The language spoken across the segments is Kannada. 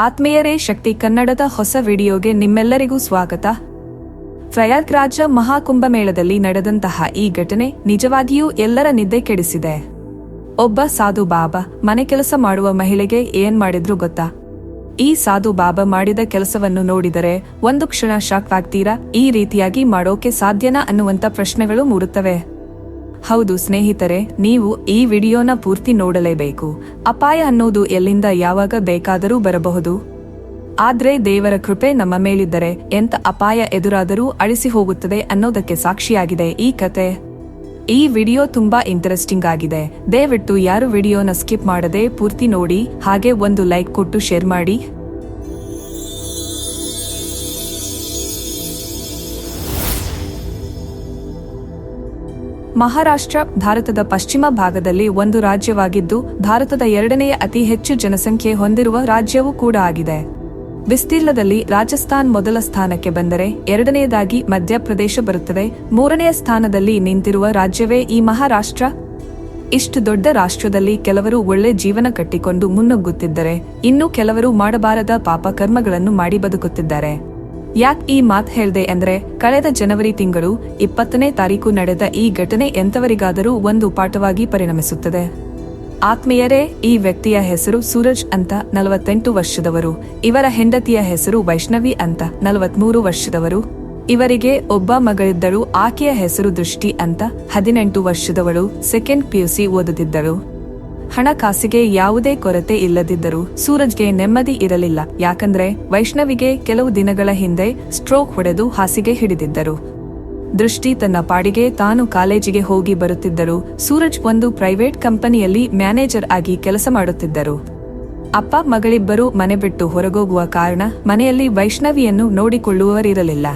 ಆತ್ಮೀಯರೇ, ಶಕ್ತಿ ಕನ್ನಡದ ಹೊಸ ವಿಡಿಯೋಗೆ ನಿಮ್ಮೆಲ್ಲರಿಗೂ ಸ್ವಾಗತ. ಪ್ರಯಾಗ್ರಾಜ ಮಹಾಕುಂಭಮೇಳದಲ್ಲಿ ನಡೆದಂತಹ ಈ ಘಟನೆ ನಿಜವಾಗಿಯೂ ಎಲ್ಲರ ನಿದ್ದೆ ಕೆಡಿಸಿದೆ. ಒಬ್ಬ ಸಾಧು ಬಾಬಾ ಮನೆ ಕೆಲಸ ಮಾಡುವ ಮಹಿಳೆಗೆ ಏನ್ ಮಾಡಿದ್ರು ಗೊತ್ತಾ? ಈ ಸಾಧು ಬಾಬಾ ಮಾಡಿದ ಕೆಲಸವನ್ನು ನೋಡಿದರೆ ಒಂದು ಕ್ಷಣ ಶಾಕ್ ಆಗ್ತೀರಾ? ಈ ರೀತಿಯಾಗಿ ಮಾಡೋಕೆ ಸಾಧ್ಯನಾ ಅನ್ನುವಂತ ಪ್ರಶ್ನೆಗಳು ಮೂಡುತ್ತವೆ. ಹೌದು ಸ್ನೇಹಿತರೆ, ನೀವು ಈ ವಿಡಿಯೋನ ಪೂರ್ತಿ ನೋಡಲೇಬೇಕು. ಅಪಾಯ ಅನ್ನೋದು ಎಲ್ಲಿಂದ ಯಾವಾಗ ಬೇಕಾದರೂ ಬರಬಹುದು. ಆದ್ರೆ ದೇವರ ಕೃಪೆ ನಮ್ಮ ಮೇಲಿದ್ದರೆ ಎಂತ ಅಪಾಯ ಎದುರಾದರೂ ಅಳಿಸಿ ಹೋಗುತ್ತದೆ ಅನ್ನೋದಕ್ಕೆ ಸಾಕ್ಷಿಯಾಗಿದೆ ಈ ಕತೆ. ಈ ವಿಡಿಯೋ ತುಂಬಾ ಇಂಟ್ರೆಸ್ಟಿಂಗ್ ಆಗಿದೆ. ದಯವಿಟ್ಟು ಯಾರು ವಿಡಿಯೋನ ಸ್ಕಿಪ್ ಮಾಡದೆ ಪೂರ್ತಿ ನೋಡಿ, ಹಾಗೆ ಒಂದು ಲೈಕ್ ಕೊಟ್ಟು ಶೇರ್ ಮಾಡಿ. ಮಹಾರಾಷ್ಟ್ರ, ಭಾರತದ ಪಶ್ಚಿಮ ಭಾಗದಲ್ಲಿ ಒಂದು ರಾಜ್ಯವಾಗಿದ್ದು, ಭಾರತದ ಎರಡನೆಯ ಅತಿ ಹೆಚ್ಚು ಜನಸಂಖ್ಯೆ ಹೊಂದಿರುವ ರಾಜ್ಯವೂ ಕೂಡ ಆಗಿದೆ. ವಿಸ್ತೀರ್ಣದಲ್ಲಿ ರಾಜಸ್ಥಾನ್ ಮೊದಲ ಸ್ಥಾನಕ್ಕೆ ಬಂದರೆ, ಎರಡನೆಯದಾಗಿ ಮಧ್ಯಪ್ರದೇಶ ಬರುತ್ತದೆ. ಮೂರನೆಯ ಸ್ಥಾನದಲ್ಲಿ ನಿಂತಿರುವ ರಾಜ್ಯವೇ ಈ ಮಹಾರಾಷ್ಟ್ರ. ಇಷ್ಟು ದೊಡ್ಡ ರಾಷ್ಟ್ರದಲ್ಲಿ ಕೆಲವರು ಒಳ್ಳೆ ಜೀವನ ಕಟ್ಟಿಕೊಂಡು ಮುನ್ನುಗ್ಗುತ್ತಿದ್ದರೆ, ಇನ್ನು ಕೆಲವರು ಮಾಡಬಾರದ ಪಾಪ ಕರ್ಮಗಳನ್ನು ಮಾಡಿ ಬದುಕುತ್ತಿದ್ದಾರೆ. ಯಾಕ್ ಈ ಮಾತ್ ಹೇಳ್ದೆ ಅಂದ್ರೆ ಕಳೆದ ಜನವರಿ ತಿಂಗಳು ಇಪ್ಪತ್ತನೇ ತಾರೀಕು ನಡೆದ ಈ ಘಟನೆ ಎಂತವರಿಗಾದರೂ ಒಂದು ಪಾಠವಾಗಿ ಪರಿಣಮಿಸುತ್ತದೆ. ಆತ್ಮೀಯರೇ, ಈ ವ್ಯಕ್ತಿಯ ಹೆಸರು ಸೂರಜ್ ಅಂತ ನಲವತ್ತೆಂಟು ವರ್ಷದವರು. ಇವರ ಹೆಂಡತಿಯ ಹೆಸರು ವೈಷ್ಣವಿ ಅಂತ ನಲವತ್ಮೂರು ವರ್ಷದವರು. ಇವರಿಗೆ ಒಬ್ಬ ಮಗಳಿದ್ದಳು ಆಕೆಯ ಹೆಸರು ದೃಷ್ಟಿ ಅಂತ ಹದಿನೆಂಟು ವರ್ಷದವಳು ಸೆಕೆಂಡ್ ಪಿಯುಸಿ ಓದುತ್ತಿದ್ದಳು. ಹಣಕಾಸಿಗೆ ಯಾವುದೇ ಕೊರತೆ ಇಲ್ಲದಿದ್ದರೂ ಸೂರಜ್ಗೆ ನೆಮ್ಮದಿ ಇರಲಿಲ್ಲ. ಯಾಕಂದ್ರೆ ವೈಷ್ಣವಿಗೆ ಕೆಲವು ದಿನಗಳ ಹಿಂದೆ ಸ್ಟ್ರೋಕ್ ಹೊಡೆದು ಹಾಸಿಗೆ ಹಿಡಿದಿದ್ದರು. ದೃಷ್ಟಿ ತನ್ನ ಪಾಡಿಗೆ ತಾನು ಕಾಲೇಜಿಗೆ ಹೋಗಿ ಬರುತ್ತಿದ್ದರು ಸೂರಜ್ ಒಂದು ಪ್ರೈವೇಟ್ ಕಂಪನಿಯಲ್ಲಿ ಮ್ಯಾನೇಜರ್ ಆಗಿ ಕೆಲಸ ಮಾಡುತ್ತಿದ್ದರು. ಅಪ್ಪ ಮಗಳಿಬ್ಬರು ಮನೆ ಬಿಟ್ಟು ಹೊರಗೋಗುವ ಕಾರಣ ಮನೆಯಲ್ಲಿ ವೈಷ್ಣವಿಯನ್ನು ನೋಡಿಕೊಳ್ಳುವವರಿರಲಿಲ್ಲ.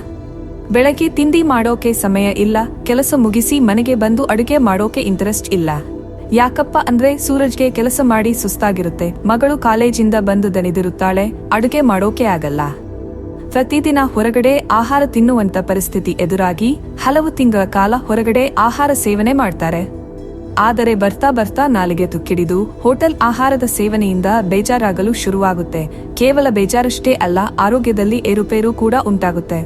ಬೆಳಗ್ಗೆ ತಿಂಡಿ ಮಾಡೋಕೆ ಸಮಯ ಇಲ್ಲ, ಕೆಲಸ ಮುಗಿಸಿ ಮನೆಗೆ ಬಂದು ಅಡುಗೆ ಮಾಡೋಕೆ ಇಂಟ್ರೆಸ್ಟ್ ಇಲ್ಲ. ಯಾಕಪ್ಪ ಅಂದ್ರೆ ಸೂರಜ್ಗೆ ಕೆಲಸ ಮಾಡಿ ಸುಸ್ತಾಗಿರುತ್ತೆ. ಮಗಳು ಕಾಲೇಜಿಂದ ಬಂದು ದಣಿದಿರುತ್ತಾಳೆ. ಅಡುಗೆ ಮಾಡೋಕೆ ಆಗಲ್ಲ. ಪ್ರತಿದಿನ ಹೊರಗಡೆ ಆಹಾರ ತಿನ್ನುವಂತ ಪರಿಸ್ಥಿತಿ ಎದುರಾಗಿ ಹಲವು ತಿಂಗಳ ಕಾಲ ಹೊರಗಡೆ ಆಹಾರ ಸೇವನೆ ಮಾಡ್ತಾರೆ. ಆದರೆ ಬರ್ತಾ ಬರ್ತಾ ನಾಲಿಗೆ ತುಕ್ಕಿಡಿದು ಹೋಟೆಲ್ ಆಹಾರದ ಸೇವನೆಯಿಂದ ಬೇಜಾರಾಗಲು ಶುರುವಾಗುತ್ತೆ. ಕೇವಲ ಬೇಜಾರಷ್ಟೇ ಅಲ್ಲ, ಆರೋಗ್ಯದಲ್ಲಿ ಏರುಪೇರು ಕೂಡ ಉಂಟಾಗುತ್ತೆ.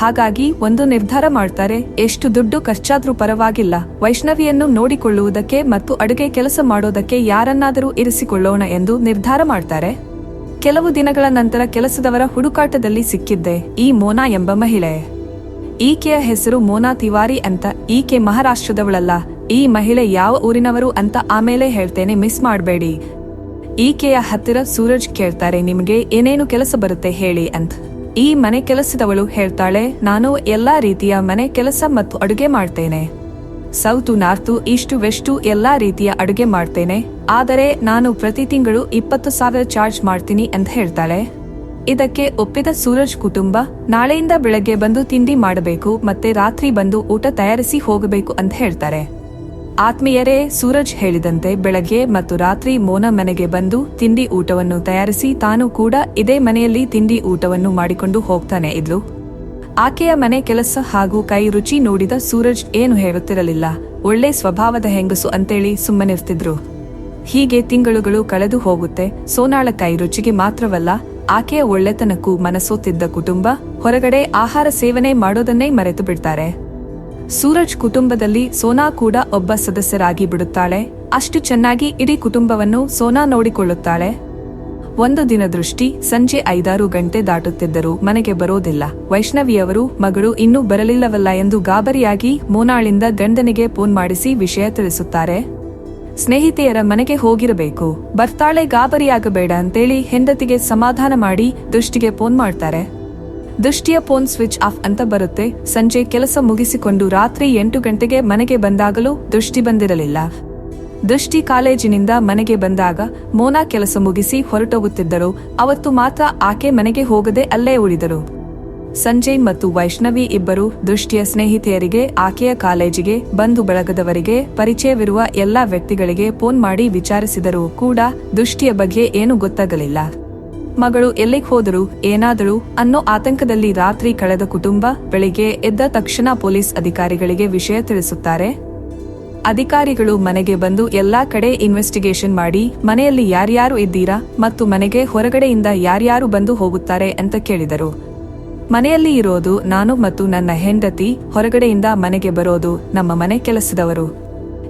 ಹಾಗಾಗಿ ಒಂದು ನಿರ್ಧಾರ ಮಾಡ್ತಾರೆ, ಎಷ್ಟು ದುಡ್ಡು ಖರ್ಚಾದ್ರೂ ಪರವಾಗಿಲ್ಲ. ವೈಷ್ಣವಿಯನ್ನು ನೋಡಿಕೊಳ್ಳುವುದಕ್ಕೆ ಮತ್ತು ಅಡುಗೆ ಕೆಲಸ ಮಾಡೋದಕ್ಕೆ ಯಾರನ್ನಾದರೂ ಇರಿಸಿಕೊಳ್ಳೋಣ ಎಂದು ನಿರ್ಧಾರ ಮಾಡ್ತಾರೆ. ಕೆಲವು ದಿನಗಳ ನಂತರ ಕೆಲಸದವರ ಹುಡುಕಾಟದಲ್ಲಿ ಸಿಕ್ಕಿದ್ದೆ, ಈ ಮೋನಾ ಎಂಬ ಮಹಿಳೆ. ಈಕೆಯ ಹೆಸರು ಮೋನಾ ತಿವಾರಿ ಅಂತ ಈಕೆ ಮಹಾರಾಷ್ಟ್ರದವಳಲ್ಲ. ಈ ಮಹಿಳೆ ಯಾವ ಊರಿನವರು ಅಂತ ಆಮೇಲೆ ಹೇಳ್ತೇನೆ, ಮಿಸ್ ಮಾಡಬೇಡಿ. ಈಕೆಯ ಹತ್ತಿರ ಸೂರಜ್ ಕೇಳ್ತಾರೆ, ನಿಮಗೆ ಏನೇನು ಕೆಲಸ ಬರುತ್ತೆ ಹೇಳಿ ಅಂತ ಈ ಮನೆ ಕೆಲಸದವಳು ಹೇಳ್ತಾಳೆ, ನಾನು ಎಲ್ಲಾ ರೀತಿಯ ಮನೆ ಕೆಲಸ ಮತ್ತು ಅಡುಗೆ ಮಾಡ್ತೇನೆ. ಸೌತು ನಾರ್ತು ಈಸ್ಟು ವೆಸ್ಟು ಎಲ್ಲಾ ರೀತಿಯ ಅಡುಗೆ ಮಾಡ್ತೇನೆ. ಆದರೆ ನಾನು ಪ್ರತಿ ತಿಂಗಳು ಇಪ್ಪತ್ತು ಸಾವಿರ ಚಾರ್ಜ್ ಮಾಡ್ತೀನಿ ಅಂತ ಹೇಳ್ತಾಳೆ. ಇದಕ್ಕೆ ಒಪ್ಪಿದ ಸೂರಜ್ ಕುಟುಂಬ, ನಾಳೆಯಿಂದ ಬೆಳಗ್ಗೆ ಬಂದು ತಿಂಡಿ ಮಾಡಬೇಕು ಮತ್ತೆ ರಾತ್ರಿ ಬಂದು ಊಟ ತಯಾರಿಸಿ ಹೋಗಬೇಕು ಅಂತ ಹೇಳ್ತಾರೆ. ಆತ್ಮೀಯರೇ, ಸೂರಜ್ ಹೇಳಿದಂತೆ ಬೆಳಗ್ಗೆ ಮತ್ತು ರಾತ್ರಿ ಮೋನ ಮನೆಗೆ ಬಂದು ತಿಂಡಿ ಊಟವನ್ನು ತಯಾರಿಸಿ ತಾನು ಕೂಡ ಇದೇ ಮನೆಯಲ್ಲಿ ತಿಂಡಿ ಊಟವನ್ನು ಮಾಡಿಕೊಂಡು ಹೋಗ್ತಾನೆ ಇದ್ಲು. ಆಕೆಯ ಮನೆ ಕೆಲಸ ಹಾಗೂ ಕೈ ರುಚಿ ನೋಡಿದ ಸೂರಜ್ ಏನು ಹೇಳುತ್ತಿರಲಿಲ್ಲ. ಒಳ್ಳೆ ಸ್ವಭಾವದ ಹೆಂಗಸು ಅಂತೇಳಿ ಸುಮ್ಮನಿರ್ತಿದ್ರು. ಹೀಗೆ ತಿಂಗಳುಗಳು ಕಳೆದು ಹೋಗುತ್ತೆ. ಸೋನಾಳ ಕೈ ರುಚಿಗೆ ಮಾತ್ರವಲ್ಲ, ಆಕೆಯ ಒಳ್ಳೆತನಕ್ಕೂ ಮನಸೋತಿದ್ದ ಕುಟುಂಬ ಹೊರಗಡೆ ಆಹಾರ ಸೇವನೆ ಮಾಡೋದನ್ನೇ ಮರೆತು ಬಿಡ್ತಾರೆ. ಸೂರಜ್ ಕುಟುಂಬದಲ್ಲಿ ಸೋನಾ ಕೂಡ ಒಬ್ಬ ಸದಸ್ಯರಾಗಿ ಬಿಡುತ್ತಾಳೆ. ಅಷ್ಟು ಚೆನ್ನಾಗಿ ಇಡೀ ಕುಟುಂಬವನ್ನು ಸೋನಾ ನೋಡಿಕೊಳ್ಳುತ್ತಾಳೆ. ಒಂದು ದಿನ ದೃಷ್ಟಿ ಸಂಜೆ ಐದಾರು ಗಂಟೆ ದಾಟುತ್ತಿದ್ದರೂ ಮನೆಗೆ ಬರೋದಿಲ್ಲ. ವೈಷ್ಣವಿಯವರು ಮಗಳು ಇನ್ನೂ ಬರಲಿಲ್ಲವಲ್ಲ ಎಂದು ಗಾಬರಿಯಾಗಿ ಮೋನಾಳಿಂದ ಗಂಡನಿಗೆ ಫೋನ್ ಮಾಡಿಸಿ ವಿಷಯ ತಿಳಿಸುತ್ತಾರೆ. ಸ್ನೇಹಿತೆಯರ ಮನೆಗೆ ಹೋಗಿರಬೇಕು. ಬರ್ತಾಳೆ ಗಾಬರಿಯಾಗಬೇಡ ಅಂತೇಳಿ ಹೆಂಡತಿಗೆ ಸಮಾಧಾನ ಮಾಡಿ ದೃಷ್ಟಿಗೆ ಫೋನ್ ಮಾಡ್ತಾರೆ. ದೃಷ್ಟಿಯ ಫೋನ್ ಸ್ವಿಚ್ ಆಫ್ ಅಂತ ಬರುತ್ತೆ. ಸಂಜೆ ಕೆಲಸ ಮುಗಿಸಿಕೊಂಡು ರಾತ್ರಿ ಎಂಟು ಗಂಟೆಗೆ ಮನೆಗೆ ಬಂದಾಗಲೂ ದೃಷ್ಟಿ ಬಂದಿರಲಿಲ್ಲ. ದೃಷ್ಟಿ ಕಾಲೇಜಿನಿಂದ ಮನೆಗೆ ಬಂದಾಗ ಮೋನಾ ಕೆಲಸ ಮುಗಿಸಿ ಹೊರಟೋಗುತ್ತಿದ್ದರು. ಅವತ್ತು ಮಾತ್ರ ಆಕೆ ಮನೆಗೆ ಹೋಗದೆ ಅಲ್ಲೇ ಉಳಿದರು. ಸಂಜಯ್ ಮತ್ತು ವೈಷ್ಣವಿ ಇಬ್ಬರು ದೃಷ್ಟಿಯ ಸ್ನೇಹಿತೆಯರಿಗೆ, ಆಕೆಯ ಕಾಲೇಜಿಗೆ, ಬಂಧು ಬಳಗದವರಿಗೆ ಪರಿಚಯವಿರುವ ಎಲ್ಲಾ ವ್ಯಕ್ತಿಗಳಿಗೆ ಫೋನ್ ಮಾಡಿ ವಿಚಾರಿಸಿದರೂ ಕೂಡ ದೃಷ್ಟಿಯ ಬಗ್ಗೆ ಏನೂ ಗೊತ್ತಾಗಲಿಲ್ಲ. ಮಗಳು ಎಲ್ಲಿಗೆ ಹೋದರು, ಏನಾದರೂ ಅನ್ನೋ ಆತಂಕದಲ್ಲಿ ರಾತ್ರಿ ಕಳೆದ ಕುಟುಂಬ ಬೆಳಿಗ್ಗೆ ಎದ್ದ ತಕ್ಷಣ ಪೊಲೀಸ್ ಅಧಿಕಾರಿಗಳಿಗೆ ವಿಷಯ ತಿಳಿಸುತ್ತಾರೆ. ಅಧಿಕಾರಿಗಳು ಮನೆಗೆ ಬಂದು ಎಲ್ಲಾ ಕಡೆ ಇನ್ವೆಸ್ಟಿಗೇಷನ್ ಮಾಡಿ, ಮನೆಯಲ್ಲಿ ಯಾರ್ಯಾರು ಇದ್ದೀರಾ ಮತ್ತು ಮನೆಗೆ ಹೊರಗಡೆಯಿಂದ ಯಾರ್ಯಾರು ಬಂದು ಹೋಗುತ್ತಾರೆ ಅಂತ ಕೇಳಿದರು. ಮನೆಯಲ್ಲಿ ಇರೋದು ನಾನು ಮತ್ತು ನನ್ನ ಹೆಂಡತಿ, ಹೊರಗಡೆಯಿಂದ ಮನೆಗೆ ಬರೋದು ನಮ್ಮ ಮನೆ ಕೆಲಸದವರು.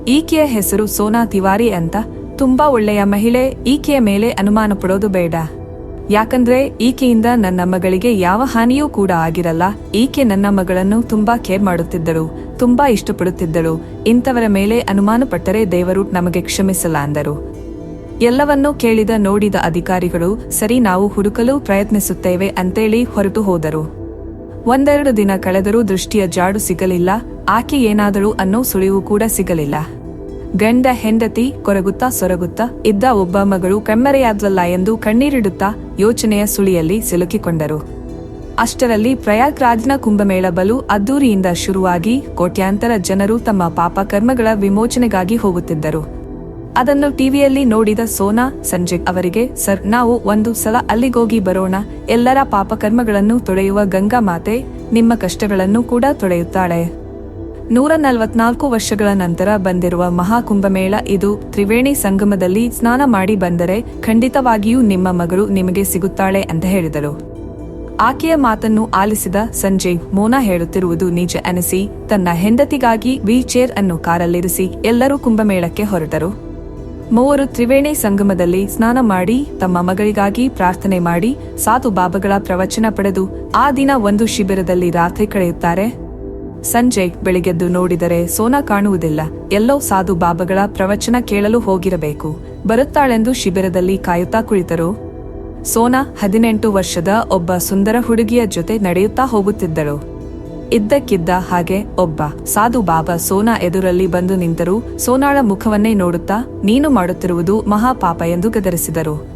ಈಕೆಯ ಹೆಸರು ಸೋನಾ ತಿವಾರಿ ಅಂತ, ತುಂಬಾ ಒಳ್ಳೆಯ ಮಹಿಳೆ, ಈಕೆಯ ಮೇಲೆ ಅನುಮಾನ ಪಡೋದು ಬೇಡ. ಯಾಕಂದ್ರೆ ಈಕೆಯಿಂದ ನನ್ನ ಮಗಳಿಗೆ ಯಾವ ಹಾನಿಯೂ ಕೂಡ ಆಗಿರಲ್ಲ. ಈಕೆ ನನ್ನ ಮಗಳನ್ನು ತುಂಬಾ ಕೇರ್ ಮಾಡುತ್ತಿದ್ದಳು, ತುಂಬಾ ಇಷ್ಟಪಡುತ್ತಿದ್ದಳು. ಇಂಥವರ ಮೇಲೆ ಅನುಮಾನ ಪಟ್ಟರೆ ದೇವರು ನಮಗೆ ಕ್ಷಮಿಸಲ್ಲ ಅಂದರು. ಎಲ್ಲವನ್ನೂ ಕೇಳಿದ ನೋಡಿದ ಅಧಿಕಾರಿಗಳು, ಸರಿ, ನಾವು ಹುಡುಕಲು ಪ್ರಯತ್ನಿಸುತ್ತೇವೆ ಅಂತೇಳಿ ಹೊರಟು ಹೋದರು. ಒಂದೆರಡು ದಿನ ಕಳೆದರೂ ದೃಷ್ಟಿಯ ಜಾಡು ಸಿಗಲಿಲ್ಲ, ಆಕೆ ಏನಾದರೂ ಅನ್ನೋ ಸುಳಿವು ಕೂಡ ಸಿಗಲಿಲ್ಲ. ಗಂಡ ಹೆಂಡತಿ ಕೊರಗುತ್ತಾ ಸೊರಗುತ್ತಾ ಇದ್ದ ಒಬ್ಬ ಮಗಳು ಕಣ್ಮರೆಯಾದ್ಲಲ್ಲ ಎಂದು ಕಣ್ಣೀರಿಡುತ್ತಾ ಯೋಚನೆಯ ಸುಳಿಯಲ್ಲಿ ಸಿಲುಕಿಕೊಂಡರು. ಅಷ್ಟರಲ್ಲಿ ಪ್ರಯಾಗ್ರಾಜ್ನ ಕುಂಭಮೇಳ ಬಲು ಅದ್ದೂರಿಯಿಂದ ಶುರುವಾಗಿ ಕೋಟ್ಯಾಂತರ ಜನರು ತಮ್ಮ ಪಾಪ ಕರ್ಮಗಳ ವಿಮೋಚನೆಗಾಗಿ ಹೋಗುತ್ತಿದ್ದರು. ಅದನ್ನು ಟಿವಿಯಲ್ಲಿ ನೋಡಿದ ಸೋನಾ ಸಂಜೆ ಅವರಿಗೆ, ಸರ್, ನಾವು ಒಂದು ಸಲ ಅಲ್ಲಿಗೋಗಿ ಬರೋಣ. ಎಲ್ಲರ ಪಾಪಕರ್ಮಗಳನ್ನು ತೊಳೆಯುವ ಗಂಗಾ ಮಾತೆ ನಿಮ್ಮ ಕಷ್ಟಗಳನ್ನು ಕೂಡ ತೊಳೆಯುತ್ತಾಳೆ. ನೂರ ನಲವತ್ನಾಲ್ಕು ವರ್ಷಗಳ ನಂತರ ಬಂದಿರುವ ಮಹಾಕುಂಭಮೇಳ ಇದು ತ್ರಿವೇಣಿ ಸಂಗಮದಲ್ಲಿ ಸ್ನಾನ ಮಾಡಿ ಬಂದರೆ ಖಂಡಿತವಾಗಿಯೂ ನಿಮ್ಮ ಮಗಳು ನಿಮಗೆ ಸಿಗುತ್ತಾಳೆ ಅಂತ ಹೇಳಿದರು ಆಕೆಯ ಮಾತನ್ನು ಆಲಿಸಿದ ಸಂಜಯ್ ಮೋನಾ ಹೇಳುತ್ತಿರುವುದು ನಿಜ ಅನಿಸಿ ತನ್ನ ಹೆಂಡತಿಗಾಗಿ ವೀಲ್ ಚೇರ್ ಅನ್ನು ಕಾರಲ್ಲಿರಿಸಿ ಎಲ್ಲರೂ ಕುಂಭಮೇಳಕ್ಕೆ ಹೊರಟರು. ಮೂವರು ತ್ರಿವೇಣಿ ಸಂಗಮದಲ್ಲಿ ಸ್ನಾನ ಮಾಡಿ ತಮ್ಮ ಮಗಳಿಗಾಗಿ ಪ್ರಾರ್ಥನೆ ಮಾಡಿ ಸಾಧು ಬಾಬಗಳ ಪ್ರವಚನ ಪಡೆದು ಆ ದಿನ ಒಂದು ಶಿಬಿರದಲ್ಲಿ ರಾತ್ರಿ ಕಳೆಯುತ್ತಾರೆ. ಸಂಜಯ್ ಬೆಳಿಗ್ಗೆದ್ದು ನೋಡಿದರೆ ಸೋನಾ ಕಾಣುವುದಿಲ್ಲ. ಎಲ್ಲೋ ಸಾಧು ಬಾಬಾಗಳ ಪ್ರವಚನ ಕೇಳಲು ಹೋಗಿರಬೇಕು. ಬರುತ್ತಾಳೆಂದು ಶಿಬಿರದಲ್ಲಿ ಕಾಯುತ್ತಾ ಕುಳಿತರು. ಸೋನಾ ಹದಿನೆಂಟು ವರ್ಷದ ಒಬ್ಬ ಸುಂದರ ಹುಡುಗಿಯ ಜೊತೆ ನಡೆಯುತ್ತಾ ಹೋಗುತ್ತಿದ್ದಳು ಇದ್ದಕ್ಕಿದ್ದ ಹಾಗೆ ಒಬ್ಬ ಸಾಧು ಬಾಬಾ ಸೋನಾ ಎದುರಲ್ಲಿ ಬಂದು ನಿಂತರು. ಸೋನಾಳ ಮುಖವನ್ನೇ ನೋಡುತ್ತಾ, ನೀನು ಮಾಡುತ್ತಿರುವುದು ಮಹಾಪಾಪ ಎಂದು ಗದರಿಸಿದರು.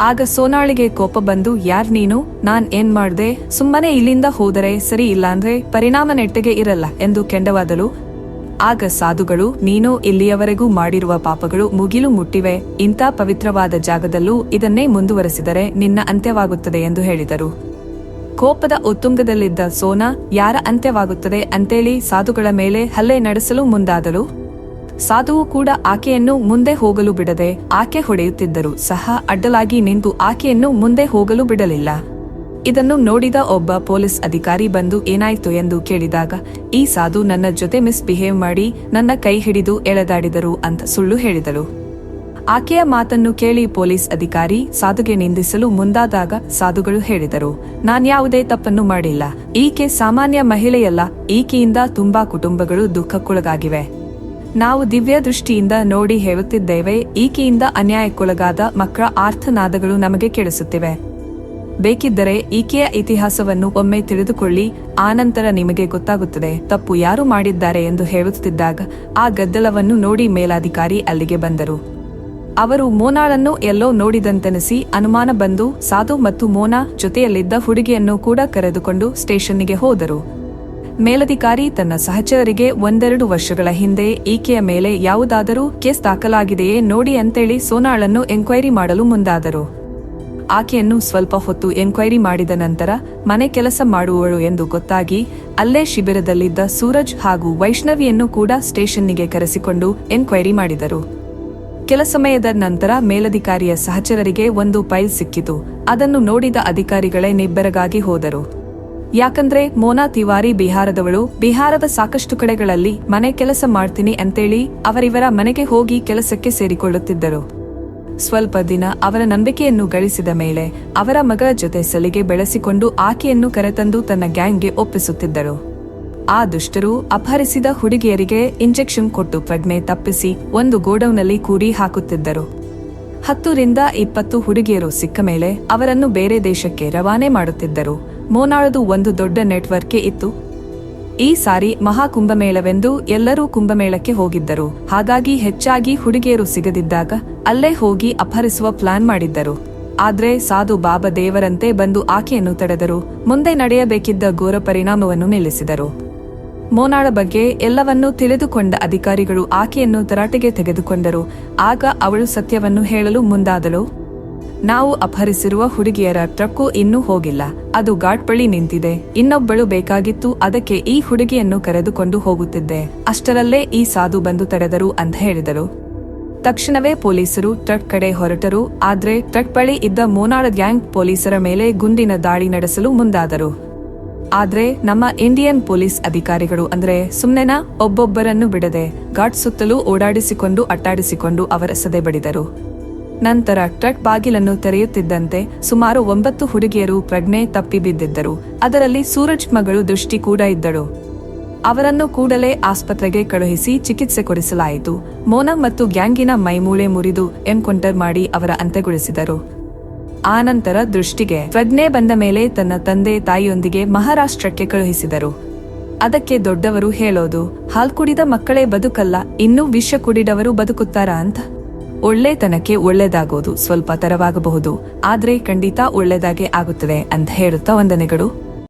ಆಗ ಸೋನಾಳಿಗೆ ಕೋಪ ಬಂದು, ಯಾರ್ ನೀನು? ನಾನ್ ಏನ್ ಮಾಡ್ದೆ? ಸುಮ್ಮನೆ ಇಲ್ಲಿಂದ ಹೋದರೆ ಸರಿ ಇಲ್ಲಾಂದ್ರೆ ಪರಿಣಾಮ ನೆಟ್ಟಿಗೆ ಇರಲ್ಲ, ಎಂದು ಕೆಂಡವಾದಳು. ಆಗ ಸಾಧುಗಳು, ನೀನು ಇಲ್ಲಿಯವರೆಗೂ ಮಾಡಿರುವ ಪಾಪಗಳು ಮುಗಿಲು ಮುಟ್ಟಿವೆ. ಇಂಥ ಪವಿತ್ರವಾದ ಜಾಗದಲ್ಲೂ ಇದನ್ನೇ ಮುಂದುವರೆಸಿದರೆ ನಿನ್ನ ಅಂತ್ಯವಾಗುತ್ತದೆ, ಎಂದು ಹೇಳಿದರು. ಕೋಪದ ಉತ್ತುಂಗದಲ್ಲಿದ್ದ ಸೋನಾ, ಯಾರ ಅಂತ್ಯವಾಗುತ್ತದೆ? ಅಂತೇಳಿ ಸಾಧುಗಳ ಮೇಲೆ ಹಲ್ಲೆ ನಡೆಸಲು ಮುಂದಾದಳು. ಸಾಧುವು ಕೂಡ ಆಕೆಯನ್ನು ಮುಂದೆ ಹೋಗಲು ಬಿಡದೆ ಆಕೆ ಹೊಡೆಯುತ್ತಿದ್ದರು ಸಹ ಅಡ್ಡಲಾಗಿ ನಿಂತು ಆಕೆಯನ್ನು ಮುಂದೆ ಹೋಗಲು ಬಿಡಲಿಲ್ಲ. ಇದನ್ನು ನೋಡಿದ ಒಬ್ಬ ಪೊಲೀಸ್ ಅಧಿಕಾರಿ ಬಂದು ಏನಾಯ್ತು ಎಂದು ಕೇಳಿದಾಗ, ಈ ಸಾಧು ನನ್ನ ಜೊತೆ ಮಿಸ್ಬಿಹೇವ್ ಮಾಡಿ ನನ್ನ ಕೈ ಹಿಡಿದು ಎಳೆದಾಡಿದರು ಅಂತ ಸುಳ್ಳು ಹೇಳಿದಳು. ಆಕೆಯ ಮಾತನ್ನು ಕೇಳಿ ಪೊಲೀಸ್ ಅಧಿಕಾರಿ ಸಾಧುಗೆ ನಿಂದಿಸಲು ಮುಂದಾದಾಗ ಸಾಧುಗಳು ಹೇಳಿದರು ನಾನ್ಯಾವುದೇ ತಪ್ಪನ್ನು ಮಾಡಿಲ್ಲ. ಈಕೆ ಸಾಮಾನ್ಯ ಮಹಿಳೆಯಲ್ಲ. ಈಕೆಯಿಂದ ತುಂಬಾ ಕುಟುಂಬಗಳು ದುಃಖಕ್ಕೊಳಗಾಗಿವೆ. ನಾವು ದಿವ್ಯ ದೃಷ್ಟಿಯಿಂದ ನೋಡಿ ಹೇಳುತ್ತಿದ್ದೇವೆ, ಈಕೆಯಿಂದ ಅನ್ಯಾಯಕ್ಕೊಳಗಾದ ಮಕ್ಕಳ ಆರ್ಥನಾದಗಳು ನಮಗೆ ಕೇಳಿಸುತ್ತಿವೆ ಬೇಕಿದ್ದರೆ ಈಕೆಯ ಇತಿಹಾಸವನ್ನು ಒಮ್ಮೆ ತಿಳಿದುಕೊಳ್ಳಿ, ಆನಂತರ ನಿಮಗೆ ಗೊತ್ತಾಗುತ್ತದೆ, ತಪ್ಪು ಯಾರು ಮಾಡಿದ್ದಾರೆ ಎಂದು ಹೇಳುತ್ತಿದ್ದಾಗ, ಆ ಗದ್ದಲವನ್ನು ನೋಡಿ ಮೇಲಾಧಿಕಾರಿ ಅಲ್ಲಿಗೆ ಬಂದರು. ಅವರು ಮೋನಾಳನ್ನು ಎಲ್ಲೋ ನೋಡಿದಂತೆನಿಸಿ, ಅನುಮಾನ ಬಂದು, ಸಾಧು ಮತ್ತು ಮೋನಾ ಜೊತೆಯಲ್ಲಿದ್ದ ಹುಡುಗಿಯನ್ನು ಕೂಡ ಕರೆದುಕೊಂಡು ಸ್ಟೇಷನ್ನಿಗೆ ಹೋದರು. ಮೇಲಧಿಕಾರಿ ತನ್ನ ಸಹಚರರಿಗೆ ಒಂದೆರಡು ವರ್ಷಗಳ ಹಿಂದೆ ಈಕೆಯ ಮೇಲೆ ಯಾವುದಾದರೂ ಕೇಸ್ ದಾಖಲಾಗಿದೆಯೇ ನೋಡಿ ಅಂತೇಳಿ ಸೋನಾಳನ್ನು ಎಂಕ್ವೈರಿ ಮಾಡಲು ಮುಂದಾದರು. ಆಕೆಯನ್ನು ಸ್ವಲ್ಪ ಹೊತ್ತು ಎಂಕ್ವೈರಿ ಮಾಡಿದ ನಂತರ ಮನೆ ಕೆಲಸ ಮಾಡುವಳು ಎಂದು ಗೊತ್ತಾಗಿ ಅಲ್ಲೇ ಶಿಬಿರದಲ್ಲಿದ್ದ ಸೂರಜ್ ಹಾಗೂ ವೈಷ್ಣವಿಯನ್ನು ಕೂಡ ಸ್ಟೇಷನ್ನಿಗೆ ಕರೆಸಿಕೊಂಡು ಎನ್ಕ್ವೈರಿ ಮಾಡಿದರು. ಕೆಲ ಸಮಯದ ನಂತರ ಮೇಲಧಿಕಾರಿಯ ಸಹಚರರಿಗೆ ಒಂದು ಫೈಲ್ ಸಿಕ್ಕಿತು. ಅದನ್ನು ನೋಡಿದ ಅಧಿಕಾರಿಗಳೇ ನಿಬ್ಬೆರಗಾಗಿ ಹೋದರು. ಯಾಕಂದ್ರೆ ಮೋನಾ ತಿವಾರಿ ಬಿಹಾರದವಳು, ಬಿಹಾರದ ಸಾಕಷ್ಟು ಕಡೆಗಳಲ್ಲಿ ಮನೆ ಕೆಲಸ ಮಾಡ್ತೀನಿ ಅಂತೇಳಿ ಅವರಿವರ ಮನೆಗೆ ಹೋಗಿ ಕೆಲಸಕ್ಕೆ ಸೇರಿಕೊಳ್ಳುತ್ತಿದ್ದರು. ಸ್ವಲ್ಪ ದಿನ ಅವರ ನಂಬಿಕೆಯನ್ನು ಗಳಿಸಿದ ಮೇಲೆ ಅವರ ಮಗಳ ಜೊತೆ ಸಲಿಗೆ ಬೆಳೆಸಿಕೊಂಡು ಆಕೆಯನ್ನು ಕರೆತಂದು ತನ್ನ ಗ್ಯಾಂಗ್ಗೆ ಒಪ್ಪಿಸುತ್ತಿದ್ದರು. ಆ ದುಷ್ಟರು ಅಪಹರಿಸಿದ ಹುಡುಗಿಯರಿಗೆ ಇಂಜೆಕ್ಷನ್ ಕೊಟ್ಟು ಪ್ರಜ್ಞೆ ತಪ್ಪಿಸಿ ಒಂದು ಗೋಡೌನ್ನಲ್ಲಿ ಕೂಡಿ ಹಾಕುತ್ತಿದ್ದರು. ಹತ್ತರಿಂದ ಇಪ್ಪತ್ತು ಹುಡುಗಿಯರು ಸಿಕ್ಕ ಮೇಲೆ ಅವರನ್ನು ಬೇರೆ ದೇಶಕ್ಕೆ ರವಾನೆ ಮಾಡುತ್ತಿದ್ದರು. ಮೋನಾಳದು ಒಂದು ದೊಡ್ಡ ನೆಟ್ವರ್ಕ್ ಇತ್ತು. ಈ ಸಾರಿ ಮಹಾಕುಂಭಮೇಳವೆಂದು ಎಲ್ಲರೂ ಕುಂಭಮೇಳಕ್ಕೆ ಹೋಗಿದ್ದರು. ಹಾಗಾಗಿ ಹೆಚ್ಚಾಗಿ ಹುಡುಗಿಯರು ಸಿಗದಿದ್ದಾಗ ಅಲ್ಲೇ ಹೋಗಿ ಅಪಹರಿಸುವ ಪ್ಲಾನ್ ಮಾಡಿದ್ದರು. ಆದ್ರೆ ಸಾಧು ಬಾಬಾ ದೇವರಂತೆ ಬಂದು ಆಕೆಯನ್ನು ತಡೆದರು. ಮುಂದೆ ನಡೆಯಬೇಕಿದ್ದ ಘೋರ ಪರಿಣಾಮವನ್ನು ನಿಲ್ಲಿಸಿದರು. ಮೋನಾಳ ಬಗ್ಗೆ ಎಲ್ಲವನ್ನೂ ತಿಳಿದುಕೊಂಡ ಅಧಿಕಾರಿಗಳು ಆಕೆಯನ್ನು ತರಾಟೆಗೆ ತೆಗೆದುಕೊಂಡರು. ಆಗ ಅವಳು ಸತ್ಯವನ್ನು ಹೇಳಲು ಮುಂದಾದಳು. ನಾವು ಅಪಹರಿಸಿರುವ ಹುಡುಗಿಯರ ಟ್ರಕ್ಕು ಇನ್ನೂ ಹೋಗಿಲ್ಲ. ಅದು ಘಾಟ್ ಬಳಿ ನಿಂತಿದೆ. ಇನ್ನೊಬ್ಬಳು ಬೇಕಾಗಿತ್ತು. ಅದಕ್ಕೆ ಈ ಹುಡುಗಿಯನ್ನು ಕರೆದುಕೊಂಡು ಹೋಗುತ್ತಿದ್ದೆ. ಅಷ್ಟರಲ್ಲೇ ಈ ಸಾಧು ಬಂದು ತಡೆದರು ಅಂತ ಹೇಳಿದರು. ತಕ್ಷಣವೇ ಪೊಲೀಸರು, ಟ್ರಕ್ ಕಡೆ ಹೊರಟರು. ಆದ್ರೆ ಟ್ರಕ್ ಬಳಿ ಇದ್ದ ಮೋನಾಳ ಗ್ಯಾಂಗ್ ಪೊಲೀಸರ ಮೇಲೆ ಗುಂಡಿನ ದಾಳಿ ನಡೆಸಲು ಮುಂದಾದರು. ಆದ್ರೆ ನಮ್ಮ ಇಂಡಿಯನ್ ಪೊಲೀಸ್ ಅಧಿಕಾರಿಗಳು ಅಂದ್ರೆ ಸುಮ್ನೆನಾ? ಒಬ್ಬೊಬ್ಬರನ್ನು ಬಿಡದೆ ಘಾಟ್ ಸುತ್ತಲೂ ಓಡಾಡಿಸಿಕೊಂಡು ಅಟ್ಟಾಡಿಸಿಕೊಂಡು ಅವರ ಸದೆ ಬಡಿದರು. ನಂತರ ಟ್ರಕ್ ಬಾಗಿಲನ್ನು ತೆರೆಯುತ್ತಿದ್ದಂತೆ ಸುಮಾರು ಒಂಬತ್ತು ಹುಡುಗಿಯರು ಪ್ರಜ್ಞೆ ತಪ್ಪಿ ಬಿದ್ದಿದ್ದರು. ಅದರಲ್ಲಿ ಸೂರಜ್ ಮಗಳು ದೃಷ್ಟಿ ಕೂಡ ಇದ್ದಳು. ಅವರನ್ನು ಕೂಡಲೇ ಆಸ್ಪತ್ರೆಗೆ ಕಳುಹಿಸಿ ಚಿಕಿತ್ಸೆ ಕೊಡಿಸಲಾಯಿತು. ಮೋನ ಮತ್ತು ಗ್ಯಾಂಗಿನ ಮೈಮೂಳೆ ಮುರಿದು ಎನ್ಕೌಂಟರ್ ಮಾಡಿ ಅವರ ಅಂತ್ಯಗೊಳಿಸಿದರು. ಆನಂತರ ದೃಷ್ಟಿಗೆ ಪ್ರಜ್ಞೆ ಬಂದ ಮೇಲೆ ತನ್ನ ತಂದೆ ತಾಯಿಯೊಂದಿಗೆ ಮಹಾರಾಷ್ಟ್ರಕ್ಕೆ ಕಳುಹಿಸಿದರು. ಅದಕ್ಕೆ ದೊಡ್ಡವರು ಹೇಳೋದು, ಹಾಲ್ಕುಡಿದ ಮಕ್ಕಳೇ ಬದುಕಲ್ಲ, ಇನ್ನೂ ವಿಷ ಕುಡಿದವರು ಬದುಕುತ್ತಾರಾ ಅಂತ. ಒಳ್ಳೆತನಕ್ಕೆ ಒಳ್ಳೆದಾಗೋದು ಸ್ವಲ್ಪ ತರವಾಗಬಹುದು ಆದ್ರೆ ಖಂಡಿತ ಒಳ್ಳೆದಾಗೆ ಆಗುತ್ತದೆ ಅಂತ ಹೇಳುತ್ತಾ ವಂದನೆಗಳು.